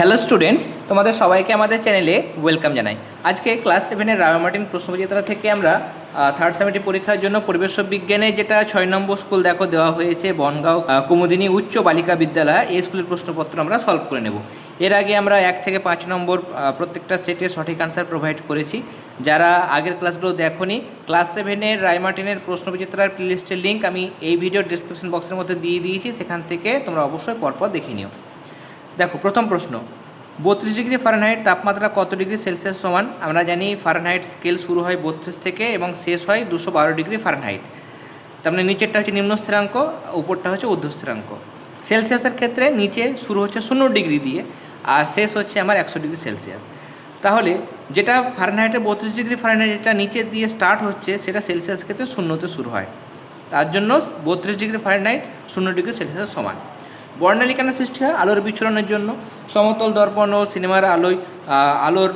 Hello students তোমাদের সবাইকে আমাদের চ্যানেলে ওয়েলকাম জানাই। আজকে ক্লাস সেভেনের রায়মার্টিন প্রশ্নবিজেতা থেকে আমরা থার্ড সেমিস্টার পরীক্ষার জন্য পরিবেশ বিজ্ঞানে যেটা ছয় নম্বর স্কুল দেখো দেওয়া হয়েছে, বনগাঁও কুমুদিনী উচ্চ বালিকা বিদ্যালয়, এই স্কুলের প্রশ্নপত্র আমরা সলভ করে নেব। এর আগে আমরা এক থেকে পাঁচ নম্বর প্রত্যেকটা সেটের সঠিক আনসার প্রোভাইড করেছি। যারা আগের ক্লাসগুলো দেখোনি ক্লাস সেভেনের রায়মার্টিনের প্রশ্নবিজেতার প্লেলিস্টের লিঙ্ক আমি এই ভিডিও ডিসক্রিপশন বক্সের মধ্যে দিয়ে দিয়েছি। সেখান থেকে তোমরা অবশ্যই পরপর দেখে নিও। দেখো, প্রথম প্রশ্ন, বত্রিশ ডিগ্রি ফারেনহাইট তাপমাত্রা কত ডিগ্রি সেলসিয়াস সমান? আমরা জানি ফারেনহাইট স্কেল শুরু হয় বত্রিশ থেকে এবং শেষ হয় দুশো বারো ডিগ্রি ফারেনহাইট। তার মানে নিচেরটা হচ্ছে নিম্ন স্থিরাঙ্ক, উপরটা হচ্ছে ঊর্ধ্ব স্থিরাঙ্ক। সেলসিয়াসের ক্ষেত্রে নিচে শুরু হচ্ছে শূন্য ডিগ্রি দিয়ে, আর শেষ হচ্ছে আমার একশো ডিগ্রি সেলসিয়াস। তাহলে যেটা ফারেনহাইটের বত্রিশ ডিগ্রি ফারেনহাইট, যেটা নিচে দিয়ে স্টার্ট হচ্ছে, সেটা সেলসিয়াস ক্ষেত্রে শূন্যতে শুরু হয়। তার জন্য বত্রিশ ডিগ্রি ফারেনহাইট শূন্য ডিগ্রি সেলসিয়াস সমান। বর্ণালী কেন সৃষ্টি হয়? আলোর বিচ্ছুরণের জন্য। সমতল দর্পণ ও সিনেমার আলোয় আলোর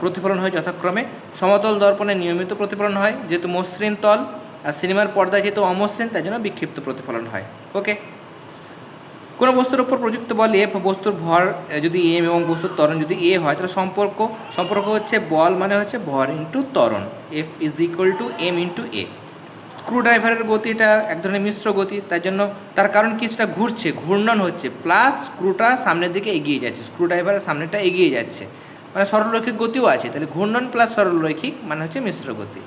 প্রতিফলন হয় যথাক্রমে। সমতল দর্পণে নিয়মিত প্রতিফলন হয়, যেহেতু মসৃণ তল, আর সিনেমার পর্দা যেহেতু অমসৃণ, তাই জন্য বিক্ষিপ্ত প্রতিফলন হয়। ওকে? কোনো বস্তুর উপর প্রযুক্ত বল এফ বস্তুর ভর যদি এম এবং বস্তুর ত্বরণ যদি এ হয়, তাহলে সম্পর্ক সম্পর্ক হচ্ছে বল মানে হচ্ছে ভর ইন্টু ত্বরণ। F is equal to M into A screw ড্রাইভারের গতি এটা এক ধরনের মিশ্র গতি, তার জন্য তার কারণ কি সেটা ঘুরছে, ঘূর্ণন হচ্ছে প্লাস স্ক্রুটা সামনের দিকে এগিয়ে যাচ্ছে স্ক্রু ড্রাইভারের সামনেটা এগিয়ে যাচ্ছে। মানে সরলরৈখিক গতিও আছে, তাহলে ঘূর্ণন প্লাস সরলরৈখিক মানে হচ্ছে মিশ্র গতি।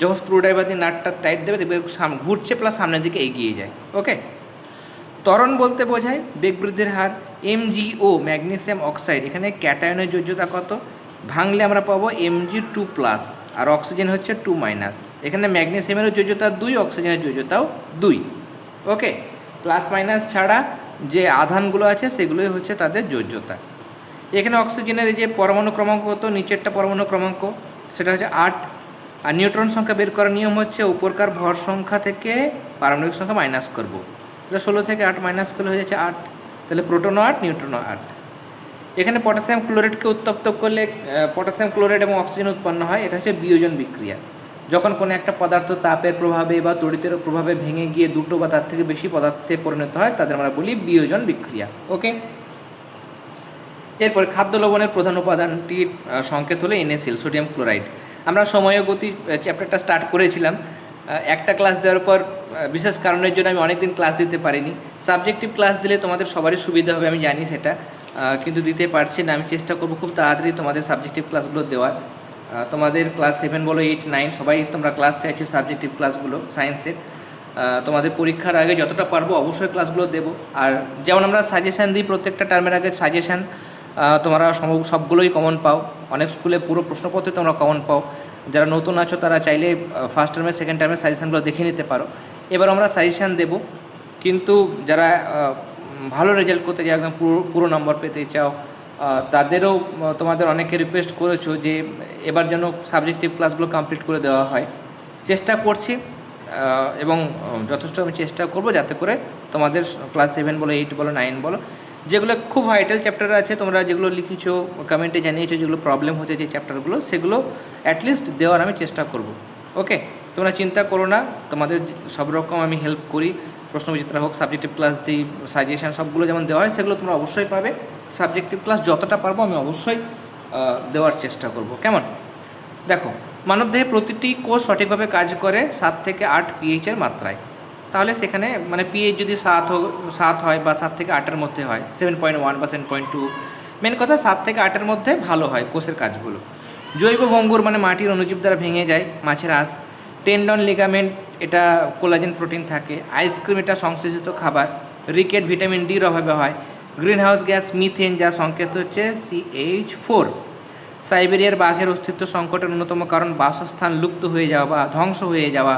যখন স্ক্রু ড্রাইভার দিয়ে নাটটা টাইট দেবে, দেখবে ঘুরছে প্লাস সামনের দিকে এগিয়ে যায় ওকে ত্বরণ বলতে বোঝায় বেগ বৃদ্ধির হার এমজিও ম্যাগনেসিয়াম অক্সাইড এখানে ক্যাটায়নের যোজ্যতা কত? ভাঙলে আমরা পাবো এমজি টু প্লাস আর অক্সিজেন হচ্ছে টু মাইনাস এখানে ম্যাগনেসিয়ামেরও যোজ্যতা দুই, অক্সিজেনের যোজ্যতাও দুই। ওকে প্লাস মাইনাস ছাড়া যে আধানগুলো আছে সেগুলোই হচ্ছে তাদের যোজ্যতা এখানে অক্সিজেনের যে পরমাণু ক্রমাঙ্ক কত, নিচেরটা পরমাণু ক্রমাঙ্ক, সেটা হচ্ছে আট। আর নিউট্রন সংখ্যা বের করার নিয়ম হচ্ছে উপরকার ভর সংখ্যা থেকে পারমাণবিক সংখ্যা মাইনাস করব। তাহলে ষোলো থেকে আট মাইনাস করলে হয়ে যাচ্ছে আট। তাহলে প্রোটনও আট নিউট্রনও আট। এখানে পটাশিয়াম ক্লোরাইডকে উত্তপ্ত করলে পটাশিয়াম ক্লোরাইড এবং অক্সিজেন উৎপন্ন হয়, এটা হচ্ছে বিয়োজন বিক্রিয়া। যখন কোনো একটা পদার্থ তাপের প্রভাবে বা তড়িতের প্রভাবে ভেঙে গিয়ে দুটো বা তার থেকে বেশি পদার্থে পরিণত হয়, তাদের আমরা বলি বিয়োজন বিক্রিয়া। ওকে এরপরে খাদ্য লবণের প্রধান উপাদানটির সংকেত হলো এনএসিল সোডিয়াম ক্লোরাইড আমরা সময় গতি চ্যাপ্টারটা স্টার্ট করেছিলাম। একটা ক্লাস দেওয়ার পর বিশেষ কারণের জন্য আমি অনেকদিন ক্লাস দিতে পারিনি। সাবজেক্টিভ ক্লাস দিলে তোমাদের সবারই সুবিধা হবে, আমি জানি সেটা। কিন্তু দিতে পারছি না, আমি চেষ্টা করব খুব তাড়াতাড়ি তোমাদের সাবজেক্টিভ ক্লাসগুলো দেওয়ার। তোমাদের ক্লাস সেভেন বলো এইট নাইন সবাই তোমরা ক্লাস চাইছো সাবজেক্টিভ ক্লাসগুলো সায়েন্সের তোমাদের পরীক্ষার আগে যতটা পারব অবশ্যই ক্লাসগুলো দেবো। আর যেমন আমরা সাজেশান দিই, প্রত্যেকটা টার্মের আগে সাজেশান তোমরা সবগুলোই কমন পাও। অনেক স্কুলে পুরো প্রশ্নপত্রে তোমরা কমন পাও। যারা নতুন আছো, তারা চাইলে ফার্স্ট টার্মে সেকেন্ড টার্মের সাজেশানগুলো দেখে নিতে পারো। এবার আমরা সাজেশান দেব। কিন্তু যারা ভালো রেজাল্ট করতে চাও, একদম পুরো পুরো নম্বর পেতে চাও তাদেরও তোমাদের অনেকে রিকোয়েস্ট করেছ যে এবার যেন সাবজেক্টিভ ক্লাসগুলো কমপ্লিট করে দেওয়া হয়। চেষ্টা করছি এবং যথেষ্ট আমি চেষ্টা করব যাতে করে তোমাদের ক্লাস সেভেন বলো এইট বলো নাইন বলো, যেগুলো খুব ভাইটাল চ্যাপ্টার আছে, তোমরা যেগুলো লিখেছো কমেন্টে জানিয়েছো, যেগুলো প্রবলেম হচ্ছে যে চ্যাপ্টারগুলো সেগুলো অ্যাটলিস্ট দেওয়ার আমি চেষ্টা করব। ওকে তোমরা চিন্তা করো না, তোমাদের সব রকম আমি হেল্প করি। প্রশ্নবিচিত্রা হোক সাবজেক্টিভ ক্লাস দিই সাজেশান সবগুলো যেমন দেওয়া হয়, সেগুলো তোমরা অবশ্যই পাবে। সাবজেক্টিভ ক্লাস যতটা পারব আমি অবশ্যই দেওয়ার চেষ্টা করব। কেমন? দেখো, মানবদেহে প্রতিটি কোষ সঠিকভাবে কাজ করে সাত থেকে আট পিএইচের মাত্রায়। তাহলে সেখানে মানে পিএইচ যদি সাত হোক, সাত হয় বা সাত থেকে আটের মধ্যে হয় সেভেন পয়েন্ট ওয়ান বা সেভেন পয়েন্ট টু মেন কথা সাত থেকে আটের মধ্যে ভালো হয় কোষের কাজগুলো। জৈব ভঙ্গুর মানে মাটির অনুজীব দ্বারা ভেঙে যায় মাছের আঁশ। টেন্ডন লিগামেন্ট এটা কোলাজেন প্রোটিন থাকে। আইসক্রিম এটা সংশ্লেষিত খাবার। রিকেট ভিটামিন ডির অভাবে হয়। গ্রিন হাউস গ্যাস মিথেন যা সংকেত হচ্ছে সিএইচ ফোর সাইবেরিয়ার বাঘের অস্তিত্ব সংকটের অন্যতম কারণ বাসস্থান লুপ্ত হয়ে যাওয়া বা ধ্বংস হয়ে যাওয়া।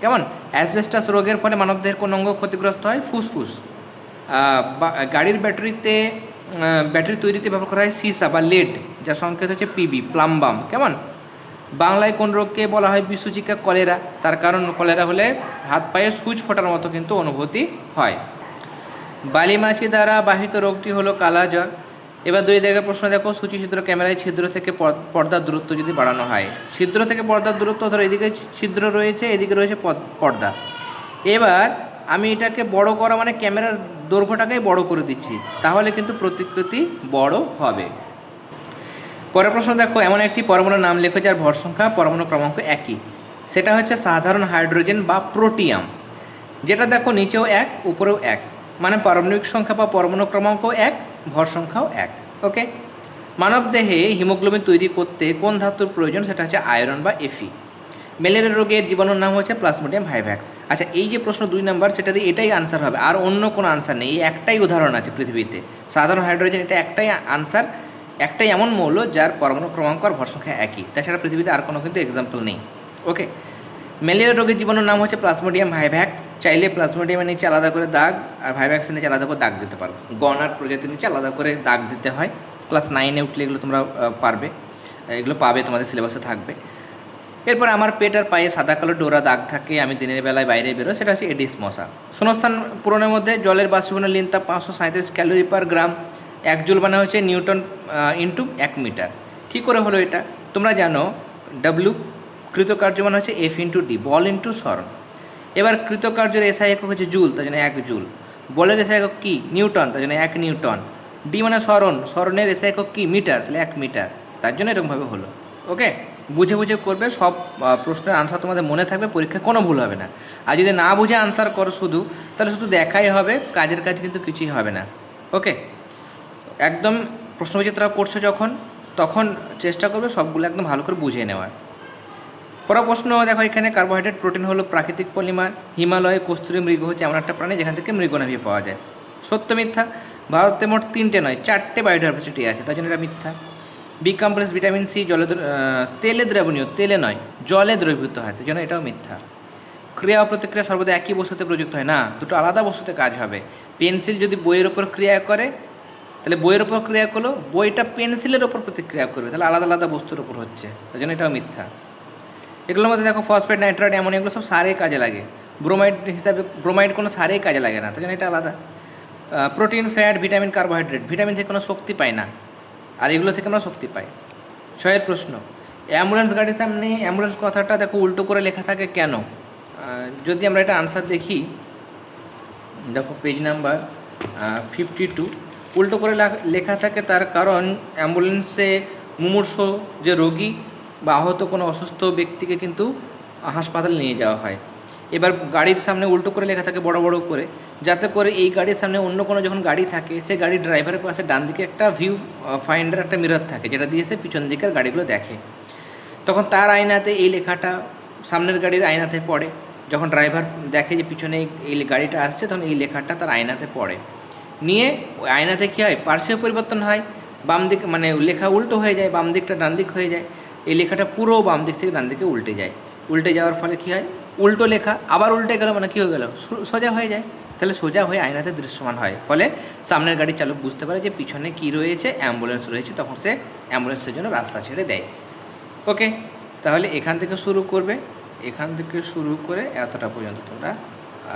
কেমন? অ্যাসবেস্টাস রোগের ফলে মানবদেহের কোন অঙ্গ ক্ষতিগ্রস্ত হয়? ফুসফুস। গাড়ির ব্যাটারিতে ব্যাটারি তৈরিতে ব্যবহার করা হয় সিসা বা লেড, যা সংকেত হচ্ছে পিবি প্লাম্বাম কেমন? বাংলায় কোন রোগকে বলা হয় বিসূচিকা কলেরা? তার কারণ কলেরা হলে হাত পায়ে সুচ ফোটার মতো কিন্তু অনুভূতি হয়। বালিমাছি দ্বারা বাহিত রোগটি হলো কালাজ্বর এবার দুই জায়গায় প্রশ্ন, দেখো, সূচি ছিদ্র ক্যামেরায় ছিদ্র থেকে পর- পর্দার দূরত্ব যদি বাড়ানো হয়। ছিদ্র থেকে পর্দার দূরত্ব, ধরো, এদিকে ছিদ্র রয়েছে, এদিকে রয়েছে পর্দা। এবার আমি এটাকে বড় করা মানে ক্যামেরার দৈর্ঘ্যটাকেই বড় করে দিচ্ছি। তাহলে কিন্তু প্রতিকৃতি বড় হবে। পরের প্রশ্ন দেখো, এমন একটি পরমাণুর নাম লেখো যার ভর সংখ্যা পরমাণু ক্রমাঙ্ক একই। সেটা হচ্ছে সাধারণ হাইড্রোজেন বা প্রোটিয়াম। যেটা দেখো নিচেও এক, উপরেও এক। মানে পারমাণবিক সংখ্যা বা পরমাণু ক্রমাঙ্ক এক, ভর সংখ্যাও এক। ওকে মানব দেহে হিমোগ্লোবিন তৈরি করতে কোন ধাতুর প্রয়োজন? সেটা হচ্ছে আয়রন বা এফি ম্যালেরিয়া রোগের জীবাণুর নাম হচ্ছে প্লাজমোডিয়াম ভাইভ্যাক্স আচ্ছা এই যে প্রশ্ন দুই নাম্বার, সেটারই এটাই আনসার হবে। আর অন্য কোনো আনসার নেই। এই একটাই উদাহরণ আছে পৃথিবীতে। সাধারণ হাইড্রোজেন এটা একটাই আনসার একটাই এমন মৌল যার পরমাণু ক্রমাঙ্ক আর ভর সংখ্যা একই। তাছাড়া পৃথিবীতে আর কোনো কিন্তু এক্সাম্পল নেই। ওকে ম্যালেরিয়া রোগের জীবাণুর নাম হচ্ছে প্লাজমোডিয়াম ভাইভ্যাক্স চাইলে প্লাজমোডিয়ামের নিচে আলাদা করে দাগ আর ভাইভ্যাক্সের নিচে আলাদা করে দাগ দিতে পারো। গনার প্রজাতির নিচে আলাদা করে দাগ দিতে হয়। ক্লাস নাইনে উঠলে এগুলো তোমরা পারবে। এগুলো পাবে, তোমাদের সিলেবাসে থাকবে। এরপর আমার পেট আর পায়ে সাদা কালো ডোরা দাগ থাকে, আমি দিনের বেলায় বাইরে বেরো সেটা হচ্ছে এডিস মশা শূন্যস্থান পূরণের মধ্যে জলের বাষ্পীভবনের লিনতা পাঁচশো সাঁত্রিশ ক্যালোরি পার গ্রাম। এক জুল মানে হচ্ছে নিউটন ইন্টু এক মিটার। কী করে হলো এটা? তোমরা জানো ডাব্লিউ কৃতকার্য মানে হচ্ছে এফ ইন্টু ডি বল ইন্টু স্মরণ এবার কৃতকার্যের এসআই একক হচ্ছে জুল, তার জন্য এক জুল। বলের এসআই একক কী? নিউটন, তার জন্য এক নিউটন। ডি মানে স্মরণ স্মরণের এসআই একক কী? মিটার, তাহলে এক মিটার। তার জন্য এরকমভাবে হলো, ওকে? বুঝে বুঝে করবে, সব প্রশ্নের আনসার তোমাদের মনে থাকবে, পরীক্ষায় কোনো ভুল হবে না। আর যদি না বুঝে আনসার করো শুধু, তাহলে শুধু দেখাই হবে, কাজের কাজ কিন্তু কিছুই হবে না, ওকে? একদম প্রশ্নবিচিত্রা করছ যখন, তখন চেষ্টা করবে সবগুলো একদম ভালো করে বুঝিয়ে নেওয়ার। পরের প্রশ্ন দেখো এখানে কার্বোহাইড্রেট প্রোটিন হলো প্রাকৃতিক পলিমার হিমালয় কস্তুরী মৃগ হচ্ছে এমন একটা প্রাণী যেখান থেকে মৃগনাভি পাওয়া যায়। সত্য মিথ্যা, ভারতে মোট তিনটে নয়, চারটে বায়োডাইভার্সিটি আছে তাই জন্য এটা মিথ্যা। বি কমপ্লেক্স ভিটামিন সি জলে তেলে দ্রবণীয়, তেলে নয়, জলে দ্রবীভূত হয় তাই জন্য এটাও মিথ্যা। ক্রিয়া ও প্রতিক্রিয়া সর্বদা একই বস্তুতে প্রযুক্ত হয়, না, দুটো আলাদা বস্তুতে কাজ হবে। পেন্সিল যদি বইয়ের ওপর ক্রিয়া করে তাহলে বইয়ের ওপর ক্রিয়া করল, বইটা পেন্সিলের ওপর প্রতিক্রিয়া করবে, তাহলে আলাদা আলাদা বস্তুর ওপর হচ্ছে তাই জন্য এটাও মিথ্যা। এগুলোর মধ্যে দেখো ফসফেট নাইট্রেট এমন এগুলো সব সারে কাজে লাগে। ব্রোমাইড হিসাবে ব্রোমাইড কোনো সারেই কাজে লাগে না তাই জন্য এটা আলাদা। Protein fat vitamin carbohydrate vitamin থেকে কোনো শক্তি পাই না, আর এগুলো থেকে আমরা শক্তি পাই। ছয়ের প্রশ্ন অ্যাম্বুলেন্স গাড়ির সামনে অ্যাম্বুলেন্স কথাটা দেখো উল্টো করে লেখা থাকে কেন? যদি আমরা এটা আনসার দেখি, দেখো পেজ নাম্বার ফিফটি টু উল্টো করে লেখা- থাকে তার কারণ অ্যাম্বুলেন্সে মুমূর্ষ যে রোগী বা আহত কোনো অসুস্থ ব্যক্তিকে কিন্তু হাসপাতালে নিয়ে যাওয়া হয়। এবার গাড়ির সামনে উল্টো করে লেখা থাকে বড় বড় করে, যাতে করে এই গাড়ির সামনে অন্য কোনো যখন গাড়ি থাকে, সে গাড়ির ড্রাইভারের পাশে ডান দিকে একটা ভিউ ফাইন্ডার একটা মিরর থাকে, যেটা দিয়ে সে পিছন দিকের গাড়িগুলো দেখে। তখন তার আয়নাতে এই লেখাটা সামনের গাড়ির আয়নাতে পড়ে। যখন ড্রাইভার দেখে যে পিছনে এই গাড়িটা আসছে, তখন এই লেখাটা তার আয়নাতে পড়ে। নিয়ে ওই আয়নাতে কী হয়? পার্শ্বীয় পরিবর্তন হয়, বাম দিক মানে লেখা উল্টো হয়ে যায়, বাম দিকটা ডান দিক হয়ে যায়। এই লেখাটা পুরো বাম দিক থেকে ডান দিকে উল্টে যায়। উল্টে যাওয়ার ফলে কী হয়? উল্টো লেখা আবার উল্টে গেল মানে কী হয়ে গেল? সোজা হয়ে যায়। তাহলে সোজা হয়ে আয়নাতে দৃশ্যমান হয়। ফলে সামনের গাড়ির চালক বুঝতে পারে যে পিছনে কী রয়েছে, অ্যাম্বুলেন্স রয়েছে, তখন সে অ্যাম্বুলেন্সের জন্য রাস্তা ছেড়ে দেয়। ওকে, তাহলে এখান থেকে শুরু করবে। এখান থেকে শুরু করে এতটা পর্যন্ত তোমরা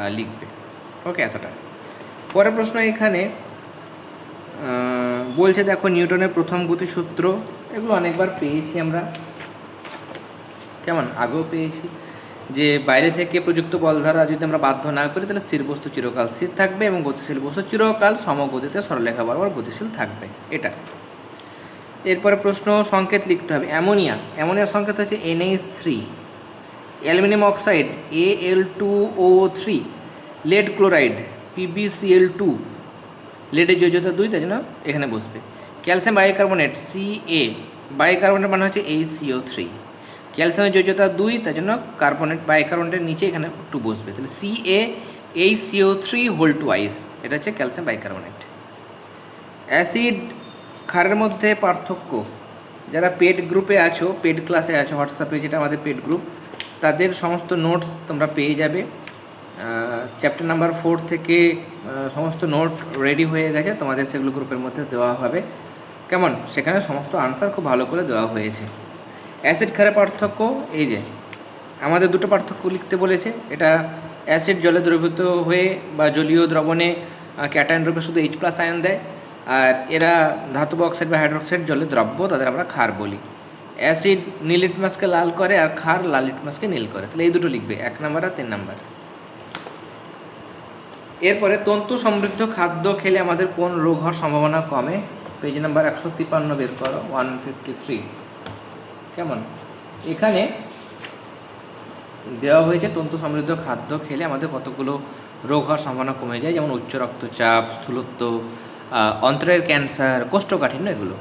লিখবে। ওকে, এতটা। পরের প্রশ্ন এখানে বলছে দেখো নিউটনের প্রথম গতিসূত্র, এগুলো অনেকবার পেয়েছি আমরা। কেমন? আগেও পেয়েছি। যে বাইরে থেকে প্রযুক্ত বল দ্বারা যদি আমরা বাধ্য না করি, তাহলে স্থির বস্তু চিরকাল স্থির থাকবে এবং গতিশীল বস্তু চিরকাল সমগতিতে সরলরেখা বরাবর গতিশীল থাকবে। এটা। এরপরে প্রশ্ন, সংকেত লিখতে হবে। অ্যামোনিয়া। অ্যামোনিয়ার সংকেত হচ্ছে NH three aluminium oxide A L two O three lead chloride P B C L two লেডের যোজ্যতা দুই, তাই জন্য এখানে বসবে। Calcium bicarbonate C A bicarbonate মানে হচ্ছে এই সিও থ্রি ক্যালসিয়ামের যোজ্যতা দুই তার জন্য কার্বনেট বাইকার্বনেটের নিচে এখানে টু বসবে। তাহলে সি এ এই CO three whole twice এটা হচ্ছে ক্যালসিয়াম বাইকার্বনেট অ্যাসিড ক্ষারের মধ্যে পার্থক্য, যারা পেড গ্রুপে আছো পেড ক্লাসে আছো হোয়াটসঅ্যাপে যেটা আমাদের পেড গ্রুপ তাদের সমস্ত নোটস তোমরা পেয়ে যাবে। চ্যাপ্টার নাম্বার ফোর থেকে সমস্ত নোট রেডি হয়ে গেছে। তোমাদের সেগুলো গ্রুপের মধ্যে দেওয়া হবে। কেমন? সেখানে সমস্ত আনসার খুব ভালো করে দেওয়া হয়েছে। অ্যাসিড ক্ষারের পার্থক্য, এই যে, আমাদের দুটো পার্থক্য লিখতে বলেছে। এটা অ্যাসিড জলে দ্রবীভূত হয়ে বা জলীয় দ্রবণে ক্যাটায়ন রূপে শুধু এইচ প্লাস আয়ন দেয়। আর এরা ধাতব অক্সাইড বা হাইড্রোক্সাইড জলে দ্রব্য, তাদের আমরা ক্ষার বলি। অ্যাসিড নীল লিটমাসকে লাল করে আর ক্ষার লাল লিটমাসকে নীল করে। তাহলে এই দুটো লিখবে, এক নাম্বার আর তিন নাম্বার এরপরে তন্তু সমৃদ্ধ খাদ্য খেলে আমাদের কোন রোগ হওয়ার সম্ভাবনা কমে? পেজ নাম্বার একশো তিপ্পান্ন বের করো ওয়ান ফিফটি থ্রি কেমন? এখানে দেওয়া হয়েছে তন্তু সমৃদ্ধ খাদ্য খেলে আমাদের কতগুলো রোগ হওয়ার সম্ভাবনা কমে যায়, যেমন উচ্চ রক্তচাপ, স্থূলত্ব অন্ত্রের ক্যান্সার, কোষ্ঠকাঠিন্য এগুলো।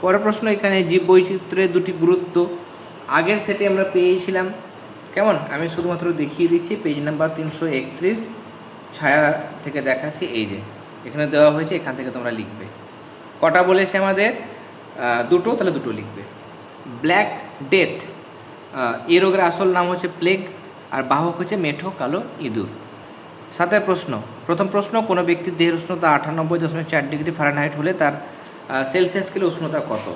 পরের প্রশ্ন এখানে জীব বৈচিত্র্যের দুটি গুরুত্ব। আগের সেটে আমরা পেয়েছিলাম, কেমন? আমি শুধুমাত্র দেখিয়ে দিচ্ছি পেজ নাম্বার তিনশো একত্রিশ। ছায়া থেকে দেখাচ্ছি, এই যে। এখানে দেওয়া হয়েছে, এখান থেকে তোমরা লিখবে। কটা বলেছে আমাদের? দুটো, তাহলে দুটো লিখবে। ব্ল্যাক ডেথ এই রোগের আসল নাম হচ্ছে প্লেগ, আর বাহক হচ্ছে মেঠো কালো ইঁদুর। সাথে প্রশ্ন, প্রথম প্রশ্ন, কোনো ব্যক্তির দেহের উষ্ণতা আটানব্বই দশমিক চার ডিগ্রি ফারেনহাইট হলে তার সেলসিয়াস স্কেলে উষ্ণতা কত?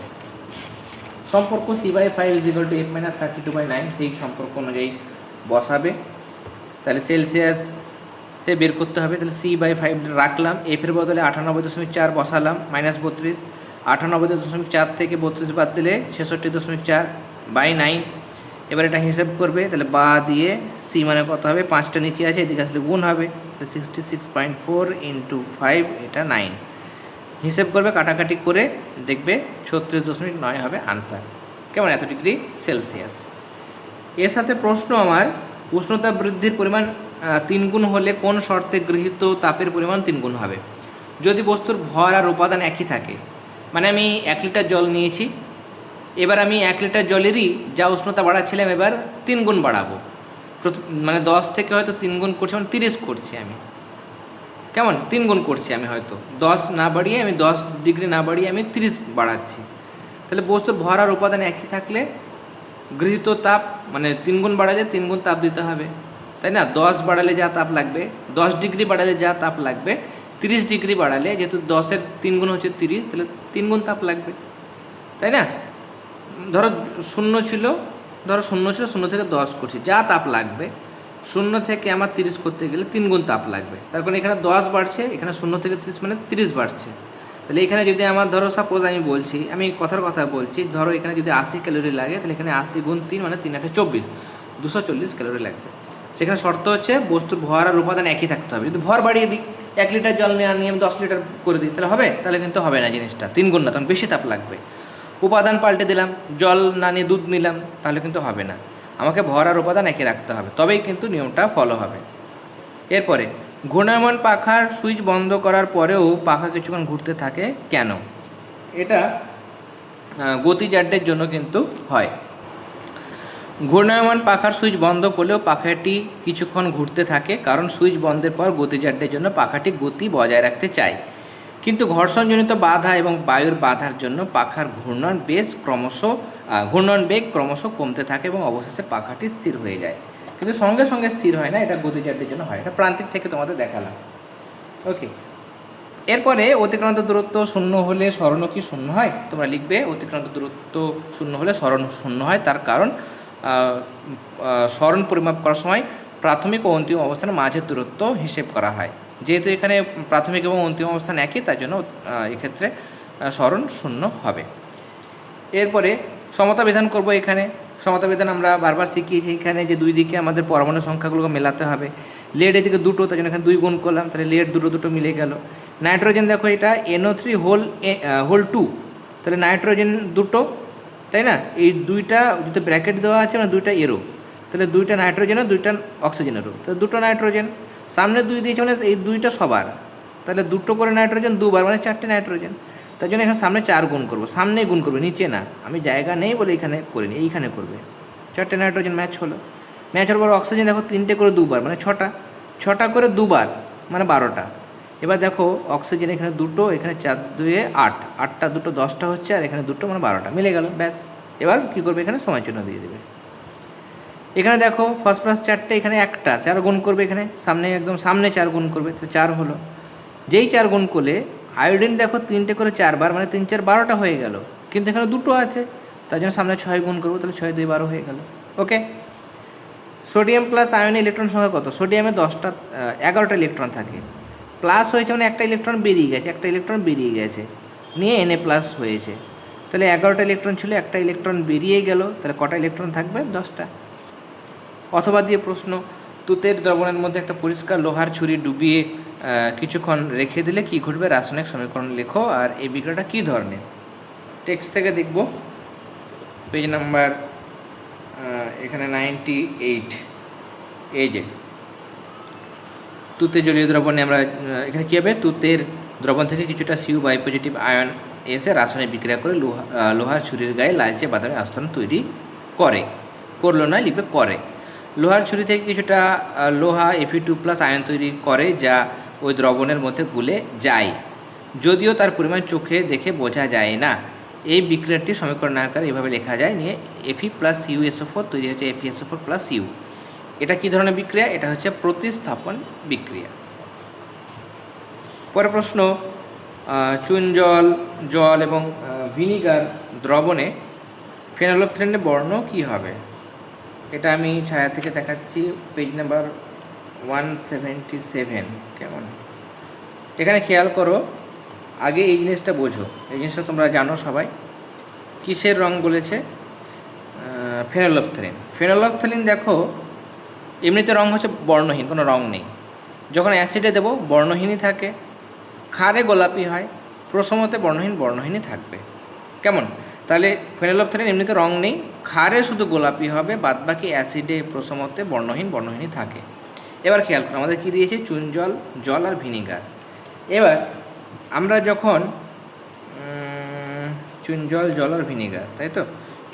সম্পর্ক C by five is equal to F minus thirty two by nine, সেই সম্পর্ক অনুযায়ী বসাবে। তাহলে সেলসিয়াস সে বের করতে হবে, তাহলে সি বাই ফাইভ রাখলাম এফের বদলে আটানব্বই দশমিক চার বসালাম মাইনাস বত্রিশ, আটানব্বই দশমিক চার থেকে বত্রিশ বাদ দিলে ছেষট্টি দশমিক চার বাই নাইন এবার এটা হিসেব করবে, তাহলে বা দিয়ে সি মানে কত হবে? পাঁচটা নিচে আছে, এদিকে আসলে গুণ হবে, তাহলে sixty six point four into five এটা নাইন হিসেব করবে কাটাকাটি করে, দেখবে ছত্রিশ দশমিক নয় হবে আনসার কেমন? এত ডিগ্রি সেলসিয়াস এর সাথে প্রশ্ন আমার, উষ্ণতা বৃদ্ধির পরিমাণ আহ, তিন গুণ হলে কোন শর্তে গৃহীত তাপের পরিমাণ তিন গুণ হবে? যদি বস্তুর ভর আর উপাদান একই থাকে মানে আমি এক লিটার জল নিয়েছি এবার আমি এক লিটার জলেরই যা উষ্ণতা বাড়াচ্ছিলাম এবার তিন গুণ বাড়াবো মানে দশ থেকে হয়তো তিন গুণ করছি মানে তিরিশ করছি আমি। কেমন? তিন গুণ করছি আমি হয়তো। দশ না বাড়িয়ে আমি দশ ডিগ্রি না বাড়িয়ে আমি তিরিশ বাড়াচ্ছি। তাহলে বস্তুর ভর আর উপাদান একই থাকলে গৃহীত তাপ মানে তিন গুণ বাড়ালে তিন গুণ তাপ দিতে হবে। তাই না? দশ বাড়ালে যা তাপ লাগবে, দশ ডিগ্রি বাড়ালে যা তাপ লাগবে, তিরিশ ডিগ্রি বাড়ালে যেহেতু দশের তিন গুণ হচ্ছে তিরিশ, তাহলে তিন গুণ তাপ লাগবে। তাই না? ধরো শূন্য ছিল, ধরো শূন্য ছিল, শূন্য থেকে দশ করছি, যা তাপ লাগবে, শূন্য থেকে আমার তিরিশ করতে গেলে তিন গুণ তাপ লাগবে। তার কারণে এখানে দশ বাড়ছে, এখানে শূন্য থেকে তিরিশ মানে তিরিশ বাড়ছে। তাহলে এখানে যদি আমার, ধরো সাপোজ আমি বলছি, আমি কথার কথা বলছি, ধরো এখানে যদি আশি ক্যালোরি লাগে, তাহলে এখানে আশি গুণ তিন মানে তিন আটে চব্বিশ, দুশো চল্লিশ ক্যালোরি লাগবে। সেখানে শর্ত হচ্ছে বস্তুর ভর আর উপাদান একই থাকতে হবে। যদি ভর বাড়িয়ে দিই, এক লিটার জল নিয়ে আমি দশ লিটার করে দিই, তাহলে হবে? তাহলে কিন্তু হবে না জিনিসটা। তিন গুণ না, তখন বেশি তাপ লাগবে। উপাদান পাল্টে দিলাম, জল না নিয়ে দুধ নিলাম, তাহলে কিন্তু হবে না। আমাকে ভর আর উপাদান একই রাখতে হবে, তবেই কিন্তু নিয়মটা ফলো হবে। এরপরে, ঘূর্ণায়মান পাখার সুইচ বন্ধ করার পরেও পাখা কিছুক্ষণ ঘুরতে থাকে কেন? এটা গতিজাড্যের জন্য কিন্তু হয়। ঘূর্ণায়মান পাখার সুইচ বন্ধ করলেও পাখাটি কিছুক্ষণ ঘুরতে থাকে, কারণ সুইচ বন্ধের পর গতিজাড্যের জন্য পাখাটি গতি বজায় রাখতে চায়। কিন্তু ঘর্ষণজনিত বাধা এবং বায়ুর বাধার জন্য পাখার ঘূর্ণন বেশ ক্রমশ ঘূর্ণন বেগ ক্রমশ কমতে থাকে এবং অবশেষে পাখাটি স্থির হয়ে যায়। কিন্তু সঙ্গে সঙ্গে স্থির হয় না, এটা গতিজাড্যের জন্য হয় এটা প্রান্তিক থেকে তোমাদের দেখালাম। ওকে। এরপরে অতিক্রান্ত দূরত্ব শূন্য হলে স্মরণ কি শূন্য হয়? তোমরা লিখবে, অতিক্রান্ত দূরত্ব শূন্য হলে স্মরণ শূন্য হয়, তার কারণ স্মরণ পরিমাপ করার সময় প্রাথমিক ও অন্তিম অবস্থানের মাঝের দূরত্ব হিসেব করা হয়। যেহেতু এখানে প্রাথমিক এবং অন্তিম অবস্থান একই তার জন্য এক্ষেত্রে স্মরণ শূন্য হবে। এরপরে সমতা বিধান করব এখানে। সমতা বিধান আমরা বারবার শিখিয়েছি এখানে যে দুই দিকে আমাদের পরমাণু সংখ্যাগুলোকে মেলাতে হবে। লেড এদিকে দুটো তার জন্য এখানে দুই গুণ করলাম, তাহলে লেড দুটো দুটো মিলে গেল। নাইট্রোজেন দেখো এটা NO three whole whole two তাহলে নাইট্রোজেন দুটো তাই না? এই দুইটা যদি ব্র্যাকেট দেওয়া আছে মানে দুইটা এরো তাহলে দুইটা নাইট্রোজেনও দুইটা অক্সিজেনেরও তাহলে দুটো নাইট্রোজেন সামনে দুই দিয়েছে মানে এই দুইটা সবার। তাহলে দুটো করে নাইট্রোজেন দুবার মানে চারটে নাইট্রোজেন তার জন্য এখানে সামনে চার গুণ করব। সামনেই গুণ করবে, নিচে না। আমি জায়গা নেই বলে এখানে করিনি, এইখানে করবে। চারটে নাইট্রোজেন ম্যাচ হলো। ম্যাচ হওয়ার পর অক্সিজেন দেখো তিনটে করে দুবার মানে ছটা। ছটা করে দুবার মানে বারোটা। এবার দেখো অক্সিজেন এখানে দুটো, এখানে চার, দুয়ে আট। আটটা দুটো, দশটা হচ্ছে, আর এখানে দুটো মানে বারোটা। মিলে গেল, ব্যাস। এবার কী করবে এখানে? সময় চিহ্ন দিয়ে দেবে। এখানে দেখো ফসফরাস চারটে, এখানে একটা, চার গুণ করবে এখানে। সামনে একদম সামনে চার গুণ করবে, তো চার হলো। যেই চার গুণ করলে, আয়োডিন দেখো তিনটে করে চারবার মানে তিন চার বারোটা হয়ে গেল। কিন্তু এখানে দুটো আছে, তার জন্য সামনে ছয় গুণ করব, তাহলে ছয়, দুই, বারো হয়ে গেল। ওকে? সোডিয়াম প্লাস আয়নে ইলেকট্রন সংখ্যা কত? সোডিয়ামে দশটা এগারোটা ইলেকট্রন থাকে। প্লাস হয়েছে মানে একটা ইলেকট্রন বেরিয়ে গেছে, একটা ইলেকট্রন বেরিয়ে গেছে। নিয়ে এনএ প্লাস হয়েছে। তাহলে এগারোটা ইলেকট্রন ছিল, একটা ইলেকট্রন বেরিয়ে গেল, তাহলে কটা ইলেকট্রন থাকবে? দশটা। অথবা দিয়ে প্রশ্ন, তুতের দ্রবণের মধ্যে একটা পরিষ্কার লোহার ছুরি ডুবিয়ে কিছুক্ষণ রেখে দিলে কি ঘটবে? রাসায়নিক সমীকরণ লেখো। আর এই বিক্রিয়াটা কী ধরনের? টেক্সট থেকে দেখব। পেজ নাম্বার এখানে নাইনটি এইট এই যে তুতের জলীয় দ্রবণে আমরা এখানে কী হবে? তুতের দ্রবণ থেকে কিছুটা সিউ বাই পজিটিভ আয়ন এসে রাসায়নিক বিক্রিয়া করে লোহা লোহার ছুরির গায়ে লালচে বাদামি আস্তরণ তৈরি করে। করল না লিখবে করে। লোহার ছুরি থেকে কিছুটা লোহা এফি টু প্লাস আয়ন তৈরি করে যা ওই দ্রবণের মধ্যে গুলে যায়। যদিও তার পরিমাণ চোখে দেখে বোঝা যায় না। এই বিক্রিয়াটি সমীকরণ আকারে এভাবে লেখা যায় নিয়ে এফি প্লাস ইউ এসও তৈরি হচ্ছে এফি এসও প্লাস ইউ এটা কী ধরনের বিক্রিয়া? এটা হচ্ছে প্রতিস্থাপন বিক্রিয়া। পরের প্রশ্ন চুন জল জল এবং ভিনিগার দ্রবণে ফেনলফথ্রেনের বর্ণ কী হবে? এটা আমি ছায়া থেকে দেখাচ্ছি page number one seventy seven কেমন? এখানে খেয়াল করো, আগে এই জিনিসটা বোঝো। এই জিনিসটা তোমরা জানো সবাই। কিসের রং বলেছে? ফেনলফথ্রেন ফেনলফথ্রেন দেখো এমনিতে রং হচ্ছে বর্ণহীন, কোনো রং নেই। যখন অ্যাসিডে দেবো, বর্ণহীনই থাকে। খারে গোলাপি হয় প্রসমতে বর্ণহীন, বর্ণহীনই থাকবে। কেমন? তাহলে ফেনোলফথেরিন এমনিতে রং নেই খারে শুধু গোলাপি হবে, বাদবাকি অ্যাসিডে প্রসমতে বর্ণহীন, বর্ণহীনই থাকে। এবার খেয়াল করো, আমাদের কী দিয়েছে? চুন জল জল আর ভিনিগার। এবার আমরা যখন চুন জল জল আর ভিনিগার, তাই তো?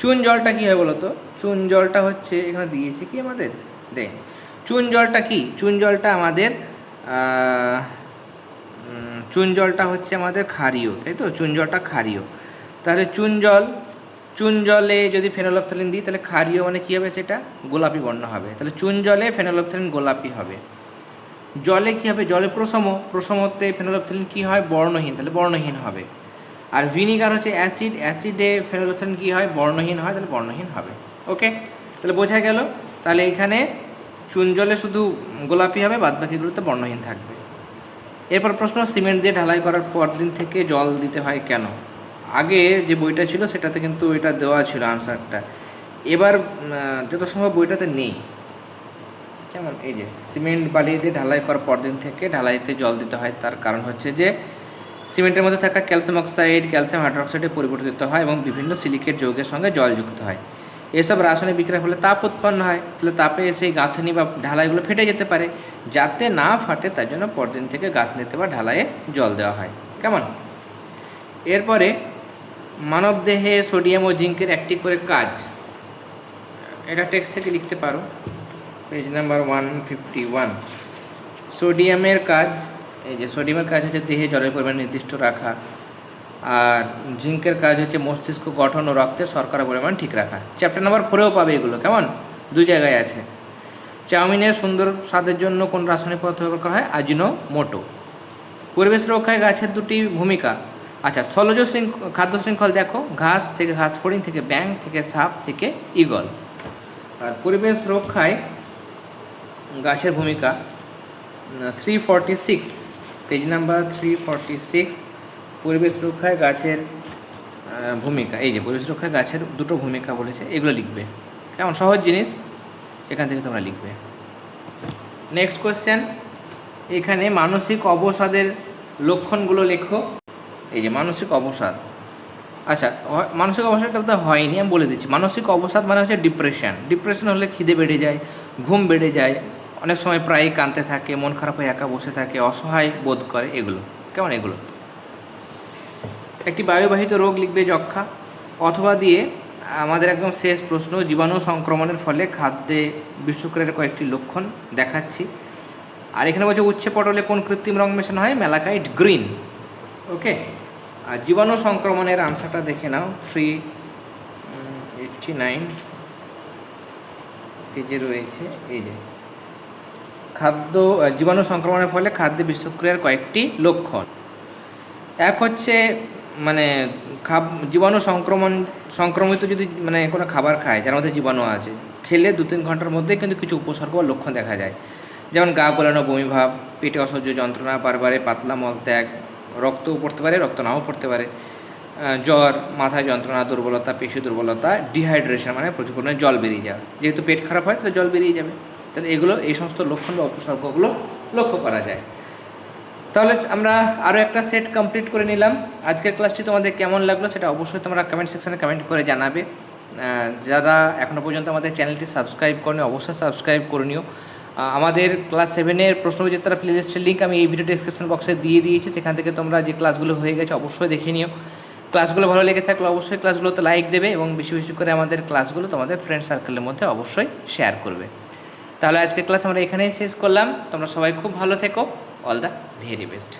চুন জলটা কী হয় বলো তো চুন জলটা হচ্ছে, এখানে দিয়েছে কি আমাদের? দেখ, চুন জলটা কি? চুন জলটা আমাদের চুন জলটা হচ্ছে আমাদের ক্ষারীয়, তাই তো? চুন জলটা ক্ষারীয়। তাহলে চুন জল, চুন জলে যদি ফেনোলফথলিন দিই, তাহলে ক্ষারীয় মানে কী হবে সেটা? গোলাপি বর্ণ হবে। তাহলে চুন জলে ফেনোলফথলিন গোলাপি হবে। জলে কী হবে? জলে প্রসম, প্রসমতে ফেনোলফথলিন কী হয়? বর্ণহীন, তাহলে বর্ণহীন হবে। আর ভিনিগার হচ্ছে অ্যাসিড, অ্যাসিডে ফেনোলফথলিন কী হয়? বর্ণহীন হয়, তাহলে বর্ণহীন হবে। ওকে? তাহলে বোঝা গেল? তাহলে এখানে চুন জলে শুধু গোলাপি হবে বাদ বাকিগুলোতে বর্ণহীন থাকবে। এরপর প্রশ্ন, সিমেন্ট দিয়ে ঢালাই করার পর দিন থেকে জল দিতে হয় কেন? আগে যে বইটা ছিল সেটাতে কিন্তু এটা দেওয়া ছিল আনসারটা এবার যত সম্ভব বইটাতে নেই। কেমন? এই যে, সিমেন্ট বালি দিয়ে ঢালাই করার পরদিন থেকে ঢালাইতে জল দিতে হয়, তার কারণ হচ্ছে যে, সিমেন্টের মধ্যে থাকা ক্যালসিয়াম অক্সাইড, ক্যালসিয়াম হাইড্রোক্সাইডে পরিবর্তিত হয় এবং বিভিন্ন সিলিকেট যৌগের সঙ্গে জল যুক্ত হয়। এসব রাসায়নিক বিক্রিয়ার ফলে তাপ উৎপন্ন হয়। তাহলে তাপে সেই গাঁথনি বা ঢালাইগুলো ফেটে যেতে পারে। যাতে না ফাটে, তার জন্য পরদিন থেকে গাঁথনিতে বা ঢালাইয়ে জল দেওয়া হয়। কেমন? এরপরে মানবদেহে সোডিয়াম ও জিঙ্কের একটি করে কাজ। এটা টেক্সট থেকে লিখতে পারো। Page number one fifty one. সোডিয়ামের কাজ, এই যে সোডিয়ামের কাজ হচ্ছে দেহে জলের পরিমাণ নির্দিষ্ট রাখা। আর জিঙ্কের কাজ হচ্ছে মস্তিষ্ক গঠন ও রক্তের শর্করা পরিমাণ ঠিক রাখা। চ্যাপ্টার নাম্বার ফোরেও পাবে এগুলো, কেমন? দুই জায়গায় আছে। চাউমিনের সুন্দর স্বাদের জন্য কোন রাসায়নিক পদার্থ ব্যবহার করা হয়? আজিনো মোটো পরিবেশ রক্ষায় গাছের দুটি ভূমিকা। আচ্ছা স্থলজ খাদ্য শৃঙ্খল দেখো। ঘাস থেকে ঘাস ফড়িং থেকে ব্যাং থেকে সাপ থেকে ইগল আর পরিবেশ রক্ষায় গাছের ভূমিকা three forty six page number three forty six পরিবেশ রক্ষায় গাছের ভূমিকা, এই যে পরিবেশ রক্ষায় গাছের দুটো ভূমিকা বলেছে, এগুলো লিখবে। কেমন? সহজ জিনিস, এখান থেকে তোমরা লিখবে। নেক্সট কোয়েশ্চেন এখানে মানসিক অবসাদের লক্ষণগুলো লেখো। এই যে মানসিক অবসাদ। আচ্ছা মানসিক অবসাদটা তো হয়নি, আমি বলে দিচ্ছি। মানসিক অবসাদ মানে হচ্ছে ডিপ্রেশন ডিপ্রেশন হলে খিদে বেড়ে যায়, ঘুম বেড়ে যায়, অনেক সময় প্রায়ই কাঁদতে থাকে, মন খারাপ হয়ে একা বসে থাকে, অসহায় বোধ করে এগুলো। কেমন এগুলো? একটি বায়ুবাহিত রোগ লিখবে যক্ষা অথবা দিয়ে আমাদের একদম শেষ প্রশ্ন, জীবাণু সংক্রমণের ফলে খাদ্যে বিশ্বকরের কয়েকটি লক্ষণ দেখাচ্ছি। আর এখানে বলছে উচ্ছে পটলে কোন কৃত্রিম রং মেশানো হয়? Malachite green. ওকে? আর জীবাণু সংক্রমণের আনসারটা দেখে নাও। থ্রি এইটটি নাইন পেজে রয়েছে, এই যে। খাদ্য জীবাণু সংক্রমণের ফলে খাদ্যে বিষক্রিয়ার কয়েকটি লক্ষণ। এক হচ্ছে মানে খাব, জীবাণু সংক্রমণ, সংক্রমিত যদি মানে কোনো খাবার খায়, যার মধ্যে জীবাণু আছে, খেলে দু তিন ঘণ্টার মধ্যে কিন্তু কিছু উপসর্গ বা লক্ষণ দেখা যায়। যেমন গা গোলানো বমিভাব পেটে অসহ্য যন্ত্রণা বারবারে পাতলা মলত্যাগ রক্তও পড়তে পারে, রক্ত নাও পড়তে পারে। জ্বর মাথায় যন্ত্রণা, দুর্বলতা, পেশি দুর্বলতা ডিহাইড্রেশন মানে প্রচুর পরিমাণে জল বেরিয়ে যাওয়া যেহেতু পেট খারাপ হয়, তাহলে জল বেরিয়ে যাবে। তাহলে এগুলো, এই সমস্ত লক্ষণ বা উপসর্গগুলো লক্ষ্য করা যায়। তাহলে আমরা আরও একটা সেট কমপ্লিট করে নিলাম। আজকের ক্লাসটি তোমাদের কেমন লাগল সেটা অবশ্যই তোমরা কমেন্ট সেকশনে কমেন্ট করে জানাবে। যারা এখনও পর্যন্ত আমাদের চ্যানেলটি সাবস্ক্রাইব করেনি, অবশ্যই সাবস্ক্রাইব করে নিও। আমাদের ক্লাস সেভেনের প্রশ্নবিজেতারা প্লেলিস্টের লিঙ্ক আমি এই ভিডিও ডিসক্রিপশন বক্সে দিয়ে দিয়েছি। সেখান থেকে তোমরা যে ক্লাসগুলো হয়ে গেছে অবশ্যই দেখে নিও। ক্লাসগুলো ভালো লেগে থাকলে অবশ্যই ক্লাসগুলোতে লাইক দেবে এবং বেশি বেশি করে আমাদের ক্লাসগুলো তোমাদের ফ্রেন্ড সার্কেলের মধ্যে অবশ্যই শেয়ার করবে। তাহলে আজকের ক্লাস আমরা এখানেই শেষ করলাম। তোমরা সবাই খুব ভালো থেকো। All the very best